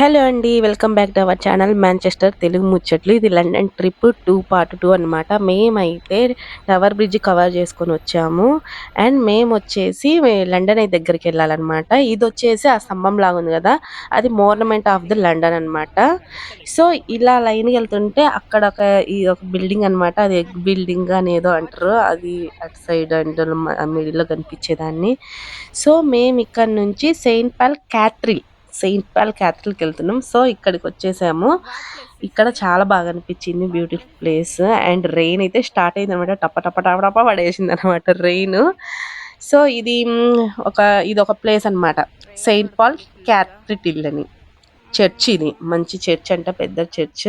Hello అండి welcome back to our channel Manchester Telugu ముచ్చట్లు. ఇది London trip two part two అనమాట మేమైతే టవర్ బ్రిడ్జ్ కవర్ చేసుకొని వచ్చాము. అండ్ మేము వచ్చేసి లండన్ అయితే దగ్గరికి వెళ్ళాలన్నమాట. ఇది వచ్చేసి ఆ స్తంభం లాగా ఉంది కదా అది మోర్నమెంట్ ఆఫ్ ద లండన్ అనమాట సో ఇలా లైన్ వెళ్తుంటే అక్కడ ఒక ఈ ఒక బిల్డింగ్ అనమాట అది ఎగ్ బిల్డింగ్ అని ఏదో అంటారు. అది అటు సైడ్ అంటే మిడిల్లో కనిపించేదాన్ని. సో మేము ఇక్కడ నుంచి Saint Paul cathedral Saint Paul Catholic వెళ్తున్నాం. సో ఇక్కడికి వచ్చేసాము. ఇక్కడ చాలా బాగా అనిపించింది బ్యూటిఫుల్ ప్లేస్ అండ్ రెయిన్ అయితే స్టార్ట్ అయింది అనమాట టప్ప టప్ప టప్ప టప పడేసింది అనమాట రెయిన్ సో ఇది ఒక ఇది ఒక ప్లేస్ అనమాట సెయింట్ పాల్ క్యాథ్రిటిల్ అని. చర్చ్ ఇది. మంచి చర్చ్ అంట పెద్ద చర్చ్.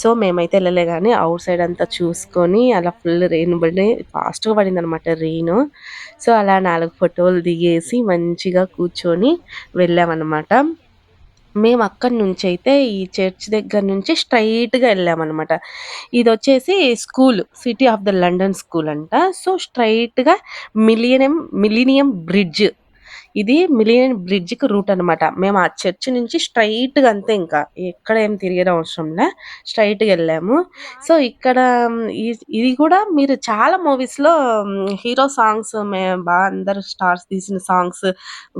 సో మేమైతే వెళ్ళలే కానీ అవుట్ సైడ్ అంతా చూసుకొని అలా ఫుల్ రెయిన్ పడి ఫాస్ట్గా పడింది అనమాట రెయిన్ సో అలా నాలుగు ఫోటోలు దిగేసి మంచిగా కూర్చొని వెళ్ళామన్నమాట. మేము అక్కడి నుంచి అయితే ఈ చర్చ్ దగ్గర నుంచి స్ట్రైట్గా వెళ్ళామన్నమాట. ఇది వచ్చేసి school city of the London school అంట. సో స్ట్రైట్గా మిలియనియం మిలీనియం బ్రిడ్జ్ ఇది మిలియన్ బ్రిడ్జ్కి రూట్ అనమాట మేము ఆ చర్చ్ నుంచి స్ట్రైట్గా అంతే ఇంకా. ఎక్కడ ఏం తిరిగేది అవసరం లే. స్ట్రైట్గా వెళ్ళాము. సో ఇక్కడ ఇది కూడా మీరు చాలా మూవీస్లో హీరో సాంగ్స్ మేము బాగా అందరు స్టార్స్ తీసిన సాంగ్స్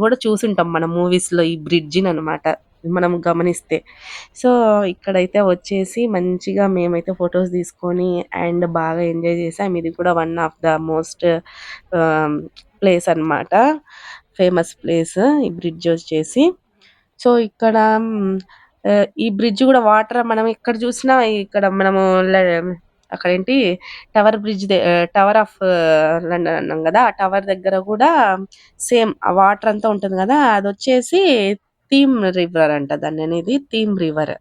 కూడా చూసింటాం మన మూవీస్లో ఈ బ్రిడ్జిని అనమాట మనం గమనిస్తే. సో ఇక్కడైతే వచ్చేసి మంచిగా మేమైతే ఫొటోస్ తీసుకొని అండ్ బాగా ఎంజాయ్ చేసాం. ఇది కూడా one of the most place అనమాట ఫేమస్ ప్లేస్ ఈ బ్రిడ్జ్ వచ్చేసి. సో ఇక్కడ ఈ బ్రిడ్జ్ కూడా వాటర్ మనం ఎక్కడ చూసినా ఇక్కడ మనము అక్కడ ఏంటి tower bridge tower of London అన్నాం కదా ఆ టవర్ దగ్గర కూడా సేమ్ ఆ వాటర్ అంతా ఉంటుంది కదా అది వచ్చేసి థీమ్ రివర్ అంట దాన్ని అనేది థీమ్ రివర్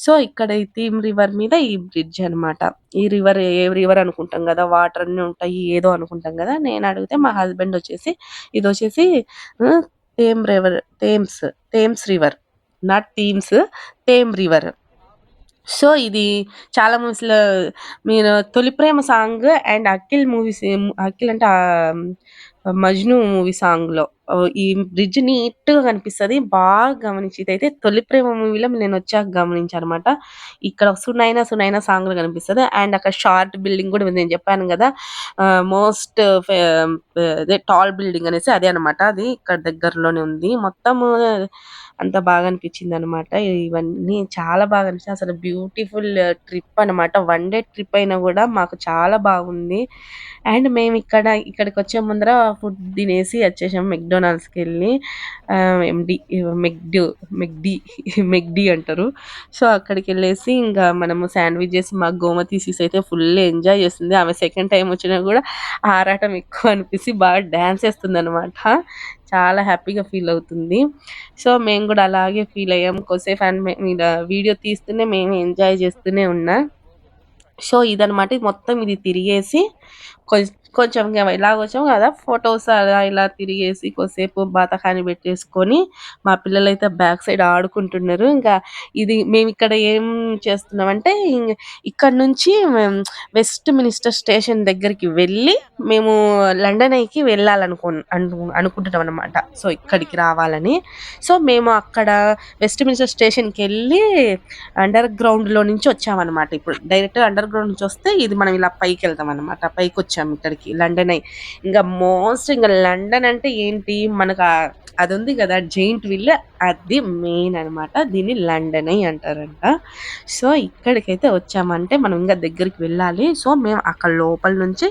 సో ఇక్కడ ఈ థీమ్ రివర్ మీద ఈ బ్రిడ్జ్ అనమాట ఈ రివర్ ఏ రివర్ అనుకుంటాం కదా వాటర్ అన్ని ఉంటాయి ఏదో అనుకుంటాం కదా నేను అడిగితే మా హస్బెండ్ వచ్చేసి ఇది వచ్చేసి Thames river Thames Thames river not themes Thames river. So ఇది చాలా మూవీస్లో మీరు Tholi Prema song and Akhil movies Akhil అంటే 'మజ్ను' మూవీ సాంగ్‌లో. ఈ బ్రిడ్జ్ నీట్‌గా కనిపిస్తది. బాగా గమనించి ఇదైతే 'తొలి ప్రేమ' మూవీలో నేను వచ్చాక గమనించాను అనమాట ఇక్కడ 'సునైనా సునైనా' సాంగ్‌లో కనిపిస్తది. అండ్ అక్కడ షార్ట్ బిల్డింగ్ కూడా నేను చెప్పాను కదా! మోస్ట్ అదే టాల్ బిల్డింగ్ అనేసి అదే అనమాట. అది ఇక్కడ దగ్గరలోనే ఉంది. మొత్తము అంత బాగా అనిపించింది అనమాట ఇవన్నీ చాలా బాగా అనిపిస్తుంది అసలు బ్యూటిఫుల్ ట్రిప్ అనమాట. వన్ డే ట్రిప్ అయినా కూడా మాకు చాలా బాగుంది. అండ్ మేము ఇక్కడ ఇక్కడికి వచ్చే ముందర ఫుడ్ తినేసి వచ్చేసాం మెక్డొనాల్డ్స్కి వెళ్ళి ఎండి మెక్‌డు మెక్‌డి మెక్‌డి అంటారు. సో, అక్కడికెళ్ళేసి ఇంకా మనము శాండ్‌విచెస్ మా గోమ తీసేసి అయితే ఫుల్ ఎంజాయ్ చేస్తుంది. ఆమె సెకండ్ టైం వచ్చినా కూడా ఆరాటం ఎక్కువ అనిపిసి బాగా డాన్స్ అనమాట చాలా హ్యాపీగా ఫీల్ అవుతుంది. సో, మేము కూడా అలాగే ఫీల్ అయ్యాం. కొద్దిసేపు అండ్ వీడియో తీస్తూనే మేము ఎంజాయ్ చేస్తూనే ఉన్నా. సో, ఇదనమాట. మొత్తం ఇది తిరిగేసి కొంచెం కొంచెం ఇలాగ వచ్చాం కదా ఫొటోస్ అలా ఇలా తిరిగేసి కొద్దిసేపు బాతకాని పెట్టేసుకొని మా పిల్లలైతే బ్యాక్ సైడ్ ఆడుకుంటున్నారు. ఇంకా ఇది మేము ఇక్కడ ఏం చేస్తున్నామంటే ఇక్కడ నుంచి వెస్ట్ మినిస్టర్ స్టేషన్ దగ్గరికి వెళ్ళి మేము లండన్ ఐకి వెళ్ళాలనుకో అనుకుంటున్నాం అనమాట సో ఇక్కడికి రావాలని. సో మేము అక్కడ వెస్ట్ మినిస్టర్ స్టేషన్కి వెళ్ళి అండర్ గ్రౌండ్లో నుంచి వచ్చామన్నమాట. ఇప్పుడు డైరెక్ట్ అండర్ గ్రౌండ్ నుంచి వస్తే ఇది మనం ఇలా పైకి వెళ్తాం అనమాట పైకి వచ్చాము ఇక్కడికి లండన్. అయి ఇంకా మోస్ట్ ఇంకా లండన్ అంటే ఏంటి? మనకు అది ఉంది కదా జైంట్ విల్ అది మెయిన్ అనమాట దీన్ని లండన్ అయి అంటారంట. సో ఇక్కడికైతే వచ్చామంటే మనం ఇంకా దగ్గరికి వెళ్ళాలి. సో మేము అక్కడ లోపల నుంచి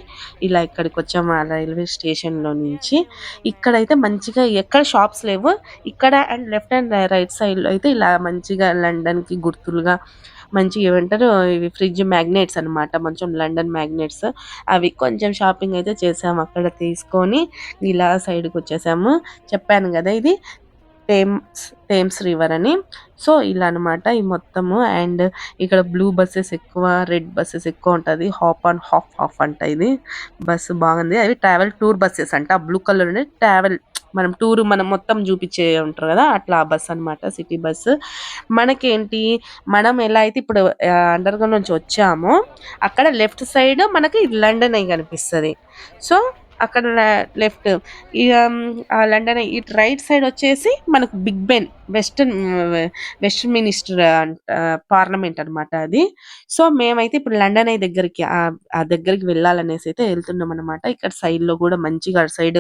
ఇలా ఇక్కడికి వచ్చాము ఆ రైల్వే స్టేషన్లో నుంచి. ఇక్కడైతే మంచిగా ఎక్కడ షాప్స్ లేవు. ఇక్కడ అండ్ లెఫ్ట్ అండ్ రైట్ సైడ్లో అయితే ఇలా మంచిగా లండన్కి గుర్తులుగా మంచి ఏమంటారు ఇవి ఫ్రిడ్జ్ మ్యాగ్నెట్స్ అనమాట కొంచెం లండన్ మ్యాగ్నెట్స్. అవి కొంచెం షాపింగ్ అయితే చేసాము. అక్కడ తీసుకొని ఇలా సైడ్కి వచ్చేసాము. చెప్పాను కదా ఇది. టేమ్స్ టేమ్స్ రివర్ అని. సో ఇలా అనమాట ఈ మొత్తము. అండ్ ఇక్కడ బ్లూ బస్సెస్ ఎక్కువ రెడ్ బస్సెస్ ఎక్కువ ఉంటుంది. హాప్ ఆన్ హాఫ్ హాఫ్ అంట ఇది. బస్సు బాగుంది. అవి ట్రావెల్ టూర్ బస్సెస్ అంట. బ్లూ కలర్ ట్రావెల్ మనం టూర్ మనం మొత్తం చూపించే ఉంటారు కదా అట్లా బస్ అనమాట సిటీ బస్సు మనకేంటి మనం ఎలా అయితే ఇప్పుడు అండర్ గ్రౌండ్ నుంచి వచ్చామో అక్కడ లెఫ్ట్ సైడ్ మనకి లండన్ అయి కనిపిస్తుంది. సో అక్కడ లెఫ్ట్. ఇక ఆ లండన్ ఇటు రైట్ సైడ్ వచ్చేసి మనకు Big Ben western Westminster parliament అనమాట అది. సో మేమైతే ఇప్పుడు లండన్ అయ్యి దగ్గరికి ఆ దగ్గరికి వెళ్ళాలనేసి అయితే వెళ్తున్నాం అనమాట ఇక్కడ సైడ్లో కూడా మంచిగా అటు సైడ్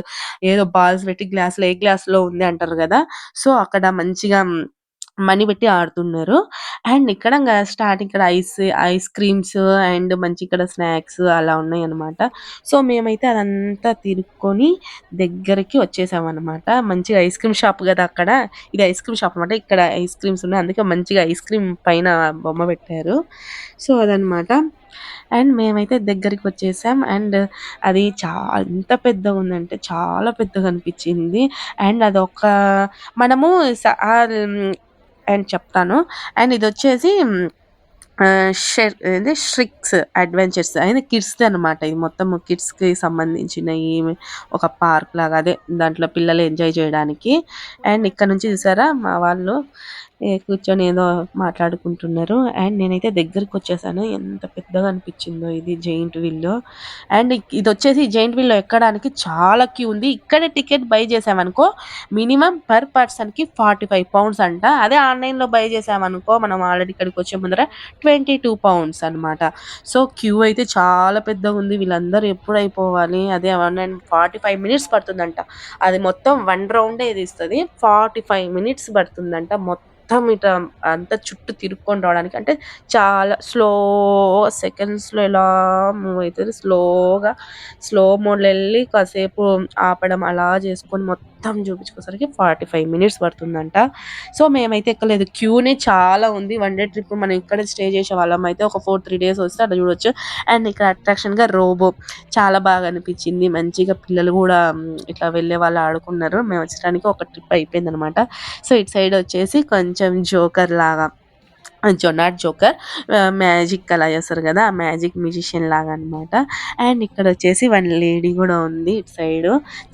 ఏదో బాల్స్ పెట్టి గ్లాస్లో ఏ గ్లాస్లో ఉంది అంటారు కదా. సో అక్కడ మంచిగా మనీ పెట్టి ఆడుతున్నారు. అండ్ ఇక్కడ స్టార్టింగ్ ఇక్కడ ఐస్ ఐస్ క్రీమ్స్ అండ్ మంచి ఇక్కడ స్నాక్స్ అలా ఉన్నాయి అనమాట సో మేమైతే అదంతా తిరుక్కొని దగ్గరికి వచ్చేసాం అన్నమాట మంచిగా ఐస్ క్రీమ్ షాప్ కదా అక్కడ. ఇది ఐస్ క్రీమ్ షాప్ అనమాట ఇక్కడ ఐస్ క్రీమ్స్ ఉన్నాయి. అందుకే మంచిగా ఐస్ క్రీమ్ పైన బొమ్మ పెట్టారు. సో అదనమాట అండ్ మేమైతే దగ్గరికి వచ్చేసాం. అండ్ అది చాలా ఎంత పెద్దగా ఉందంటే చాలా పెద్దగా అనిపించింది. అండ్ అదొక మనము అండ్ చెప్తాను. అండ్ ఇది వచ్చేసి ఏంది? ష్రిక్స్ అడ్వెంచర్స్ అయితే కిడ్స్ది అనమాట ఇది మొత్తం కిడ్స్కి సంబంధించిన ఒక పార్క్ లాగా. అదే దాంట్లో పిల్లలు ఎంజాయ్ చేయడానికి. అండ్ ఇక్కడ నుంచి చూసారా? మా వాళ్ళు కూర్చొని ఏదో మాట్లాడుకుంటున్నారు. అండ్ నేనైతే దగ్గరికి వచ్చేసాను. ఎంత పెద్దగా అనిపించిందో ఇది జైంట్ వీల్లో. అండ్ ఇది వచ్చేసి జైంట్ వీల్లో ఎక్కడానికి చాలా క్యూ ఉంది. ఇక్కడే టికెట్ బై చేసామనుకో మినిమం పర్ పర్సన్కి ఫార్టీ ఫైవ్ పౌండ్స్ అంట. అదే ఆన్లైన్లో బై చేసామనుకో మనం ఆల్రెడీ ఇక్కడికి వచ్చే ముందర ట్వంటీ టూ పౌండ్స్ అనమాట సో క్యూ అయితే చాలా పెద్దగా ఉంది. వీళ్ళందరూ ఎప్పుడు అయిపోవాలి? అదే online and forty five minutes పడుతుందంట. అది మొత్తం వన్ రౌండే ఇది ఇస్తుంది. ఫార్టీ ఫైవ్ మినిట్స్ పడుతుందంట మొత్తం. మొత్తం ఇట్లా అంతా చుట్టూ తిరుక్కొని రావడానికి. అంటే చాలా స్లో సెకండ్స్లో ఎలా మూవ్ అవుతుంది. స్లోగా స్లో మోడ్లో వెళ్ళి కాసేపు ఆపడం అలా చేసుకొని మొత్తం చూపించుకోసరికి ఫార్టీ ఫైవ్ మినిట్స్ పడుతుందంట. సో మేమైతే ఎక్కలేదు. క్యూనే చాలా ఉంది. వన్ డే ట్రిప్ మనం ఇక్కడ స్టే చేసే వాళ్ళం. అయితే ఒక ఫోర్ త్రీ డేస్ వస్తే అట్లా చూడొచ్చు. అండ్ ఇక్కడ అట్రాక్షన్గా రోబో చాలా బాగా అనిపించింది. మంచిగా పిల్లలు కూడా ఇట్లా వెళ్ళే వాళ్ళు ఆడుకున్నారు. మేము వచ్చడానికి ఒక ట్రిప్ అయిపోయింది అనమాట సో ఇటు సైడ్ వచ్చేసి కొంచెం కొంచెం జోకర్ లాగా జొనాట్ జోకర్ మ్యాజిక్ అలా చేస్తారు కదా ఆ మ్యాజిక్ మ్యూజిషియన్ లాగా అనమాట అండ్ ఇక్కడ వచ్చేసి వన్ లేడీ కూడా ఉంది ఇటు సైడ్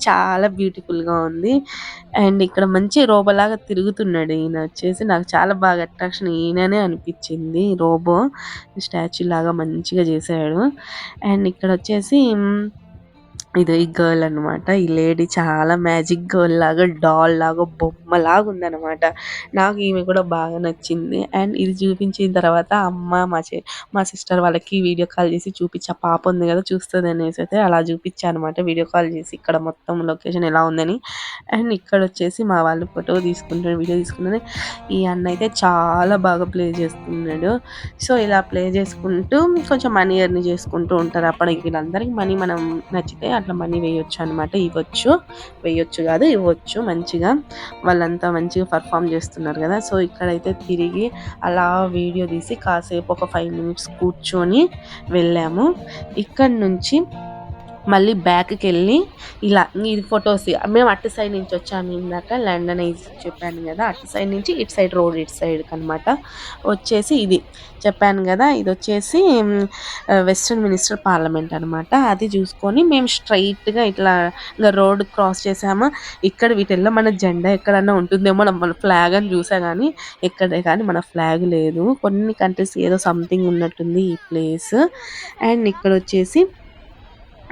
చాలా బ్యూటిఫుల్గా ఉంది. అండ్ ఇక్కడ మంచి రోబోలాగా తిరుగుతున్నాడు ఈయన వచ్చేసి. నాకు చాలా బాగా అట్రాక్షన్ ఈయననే అనిపించింది రోబో. స్టాచ్యూ లాగా మంచిగా చేశాడు. అండ్ ఇక్కడ వచ్చేసి ఇది ఈ గర్ల్ అనమాట ఈ లేడీ చాలా మ్యాజిక్ గర్ల్ లాగా డాల్ లాగా బొమ్మ లాగా ఉందన్నమాట. నాకు ఈమె కూడా బాగా నచ్చింది. అండ్ ఇది చూపించిన తర్వాత అమ్మ మా చె మా సిస్టర్ వాళ్ళకి వీడియో కాల్ చేసి చూపించా. పాప ఉంది కదా చూస్తుంది అనేసి అయితే అలా చూపించా అనమాట వీడియో కాల్ చేసి ఇక్కడ మొత్తం లొకేషన్ ఎలా ఉందని. అండ్ ఇక్కడ వచ్చేసి మా వాళ్ళు ఫోటో తీసుకుంటారు వీడియో తీసుకుంటే ఈ అన్న అయితే చాలా బాగా ప్లే చేస్తున్నాడు. సో ఇలా ప్లే చేసుకుంటూ కొంచెం మనీ ఎర్న్ చేసుకుంటూ ఉంటారు. అప్పటికి వీళ్ళందరికీ మనీ మనం నచ్చితే అట్లా మనీ వేయొచ్చు అనమాట ఇవ్వచ్చు. వేయొచ్చు కాదు ఇవ్వచ్చు. మంచిగా వాళ్ళంతా మంచిగా పర్ఫామ్ చేస్తున్నారు కదా. సో ఇక్కడైతే తిరిగి అలా వీడియో తీసి కాసేపు ఒక ఫైవ్ మినిట్స్ కూర్చొని వెళ్ళాము. ఇక్కడ నుంచి మళ్ళీ బ్యాక్కి వెళ్ళి ఇలా ఇది ఫొటోస్ మేము అటు సైడ్ నుంచి వచ్చాము ఇందాక లండన్ చెప్పాను కదా అటు సైడ్ నుంచి ఇటు సైడ్ రోడ్ ఇటు సైడ్ అనమాట వచ్చేసి ఇది చెప్పాను కదా ఇది వచ్చేసి వెస్ట్రన్ మినిస్టర్ పార్లమెంట్ అనమాట అది చూసుకొని మేము స్ట్రైట్గా ఇట్లా ఇంకా రోడ్ క్రాస్ చేసాము ఇక్కడ వీటిల్లో మన జెండా ఎక్కడన్నా ఉంటుందేమో మన ఫ్లాగ్ అని చూసా కానీ ఎక్కడే కానీ మన ఫ్లాగ్ లేదు. కొన్ని కంట్రీస్ ఏదో సంథింగ్ ఉన్నట్టుంది ఈ ప్లేస్ అండ్ ఇక్కడ వచ్చేసి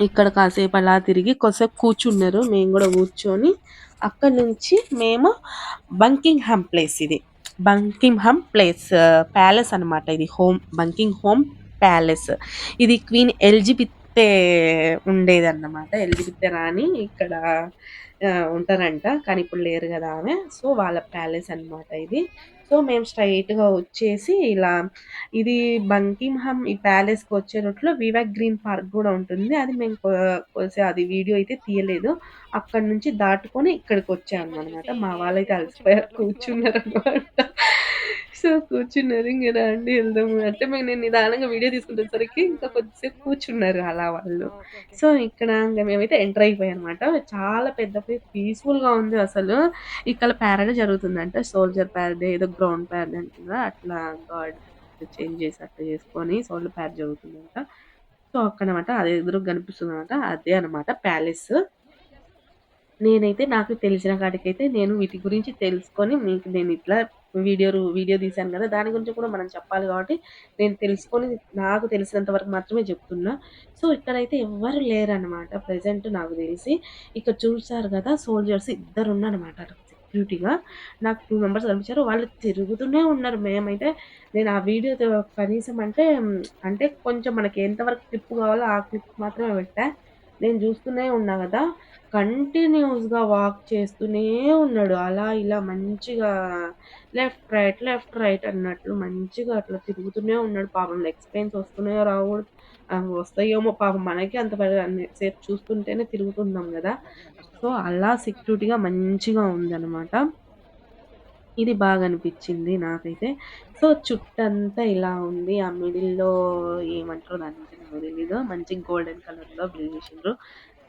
ఇక్కడ కాసేపు అలా తిరిగి కొద్దిసేపు కూర్చున్నారు. మేము కూడా కూర్చొని అక్కడ నుంచి మేము బంకింగ్ హమ్ ప్లేస్ ఇది. బంకింగ్ హమ్ ప్లేస్ ప్యాలెస్ అనమాట ఇది. హోమ్ బంకింగ్ హోమ్ ప్యాలెస్ ఇది క్వీన్ ఎల్జిబిత్తే ఉండేదన్నమాట ఎల్జిబిత్తే రాణి ఇక్కడ ఉంటారంట కానీ ఇప్పుడు లేరు కదా ఆమె సో వాళ్ళ ప్యాలెస్ అనమాట ఇది సో మేము స్ట్రైట్‌గా వచ్చేసి ఇలా ఇది బంకింగ్‌హామ్ ఈ ప్యాలెస్‌కి వచ్చే రూట్‌లో వివేక్ గ్రీన్ పార్క్ కూడా ఉంటుంది. అది మేము అది వీడియో అయితే తీయలేదు. అక్కడి నుంచి దాటుకొని ఇక్కడికి వచ్చాము అనమాట మా వాళ్ళైతే అలసిపోయారు కూర్చున్నారనమాట. సో, కూర్చున్నారు. ఇంక రండి వెళ్దాము అంటే మేము నేను నిదానంగా వీడియో తీసుకునేసరికి ఇంకా కొద్దిసేపు కూర్చున్నారు అలా వాళ్ళు. సో, ఇక్కడ ఇంక మేమైతే ఎంటర్ అయిపోయామనమాట. చాలా పెద్ద ప్లేస్ పీస్‌ఫుల్‌గా ఉంది అసలు. ఇక్కడ ప్యారడే జరుగుతుందంట. సోల్జర్ ప్యారడే ఏదో గ్రౌండ్ ప్యారడే అంటున్నారు. అట్లా గాడ్ చేంజ్ చేసి అట్లా చేసుకొని సోల్జర్ ప్యారడ్ జరుగుతుందంట. సో, అక్కడనమాట అది ఎదురుగా కనిపిస్తుందనమాట. అదే అనమాట ప్యాలెస్. నేనైతే నాకు తెలిసిన కాడికైతే నేను వీటి గురించి తెలుసుకొని మీకు నేను ఇట్లా వీడియో వీడియో తీశాను కదా! దాని గురించి కూడా మనం చెప్పాలి కాబట్టి, నేను తెలుసుకొని నాకు తెలిసినంత వరకు మాత్రమే చెప్తున్నా. సో, ఇక్కడైతే ఎవ్వరు లేరనమాట ప్రజెంట్ నాకు తెలిసి. ఇక్కడ చూసారు కదా! సోల్జర్స్ ఇద్దరు ఉన్నారనమాట సెక్యూరిటీగా. నాకు టూ మెంబర్స్ కనిపించారు. వాళ్ళు తిరుగుతూనే ఉన్నారు. మేమైతే నేను ఆ వీడియో కనీసం అంటే, అంటే కొంచెం మనకి ఎంతవరకు క్లిప్ కావాలో ఆ క్లిప్ మాత్రమే పెట్టా. నేను చూస్తూనే ఉన్నా కదా! కంటిన్యూస్గా వాక్ చేస్తూనే ఉన్నాడు. అలా ఇలా మంచిగా లెఫ్ట్, రైట్, లెఫ్ట్, రైట్ అన్నట్లు మంచిగా అట్లా తిరుగుతూనే ఉన్నాడు. పాపం లెగ్స్ పెయిన్స్ వస్తున్నాయో రావు వస్తాయేమో పాపం మనకి అంత సేపు చూస్తుంటేనే తిరుగుతున్నాం కదా సో, అలా సెక్యూరిటీగా మంచిగా ఉందన్నమాట ఇది బాగా అనిపించింది నాకైతే. సో, చుట్టంతా ఇలా ఉంది. ఆ మిడిల్‌లో ఏమంటారు దానికి నాకు తెలీదు. మంచి గోల్డెన్ కలర్‌లో బిల్డ్ చేసిండ్రు.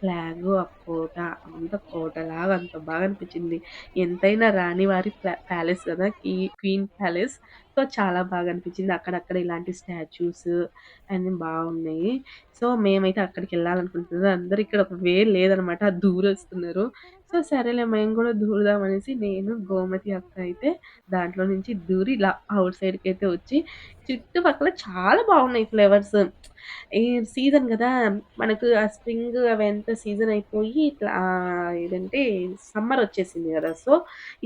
ఫ్లాగ్ ఆ కోట అంత కోటలాగా అంత బాగా అనిపించింది ఎంతైనా రాణివారి ప్లా ప్యాలెస్ కదా! Queen palace. సో, చాలా బాగా అనిపించింది అక్కడక్కడ ఇలాంటి స్టాచ్యూస్ అన్నీ బాగున్నాయి. సో, మేమైతే అక్కడికి వెళ్ళాలనుకుంటున్నాం అందరూ ఇక్కడ ఒక వే లేదనమాట. దూరొస్తున్నారు సో, సరేలే మేము కూడా దూరుదాం అనేసి నేను, గోమతి అక్క అయితే దాంట్లో నుంచి దూరి ఇలా కి అయితే వచ్చి చుట్టుపక్కల చాలా బాగున్నాయి ఫ్లేవర్స్ ఈ సీజన్ కదా మనకు ఆ స్ప్రింగ్ అవంతా సీజన్ అయిపోయి ఇట్లా ఆ ఏదంటే సమ్మర్ వచ్చేసింది కదా సో,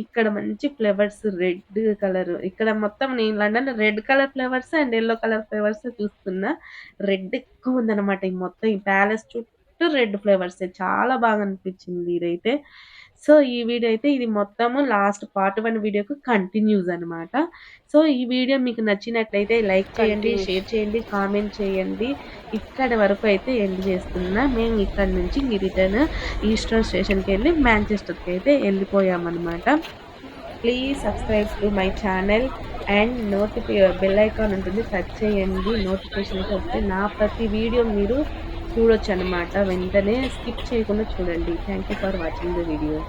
ఇక్కడ మంచి ఫ్లవర్స్ రెడ్ కలర్ ఇక్కడ మొత్తం నేను London red colour flowers and yellow colour flowers చూస్తున్నా. రెడ్ ఎక్కువుందనమాట. ఈ మొత్తం ఈ ప్యాలెస్ చుట్టూ రెడ్ ఫ్లేవర్స్ చాలా బాగా అనిపించింది ఇదైతే. సో, ఈ వీడియో అయితే ఇది మొత్తము లాస్ట్ పార్ట్ 1 వీడియోకి కంటిన్యూస్ అనమాట. సో, ఈ వీడియో మీకు నచ్చినట్లయితే లైక్ చేయండి, షేర్ చేయండి, కామెంట్ చేయండి. ఇక్కడి వరకు అయితే ఎండ్ చేస్తున్నా. మేము ఇక్కడి నుంచి రిటర్న్ ఈస్టర్న్ స్టేషన్‌కెళ్ళి మాంచెస్టర్‌కి అయితే ఎళ్ళిపోయామనమాట. Please subscribe to my channel and నోటిఫి bell icon ఉంటుంది. టచ్ చేయండి. నోటిఫికేషన్ వస్తాయి. నా ప్రతి వీడియో మీరు చూడొచ్చనమాట. వెంటనే స్కిప్ చేయకుండా చూడండి. Thank you for watching the video.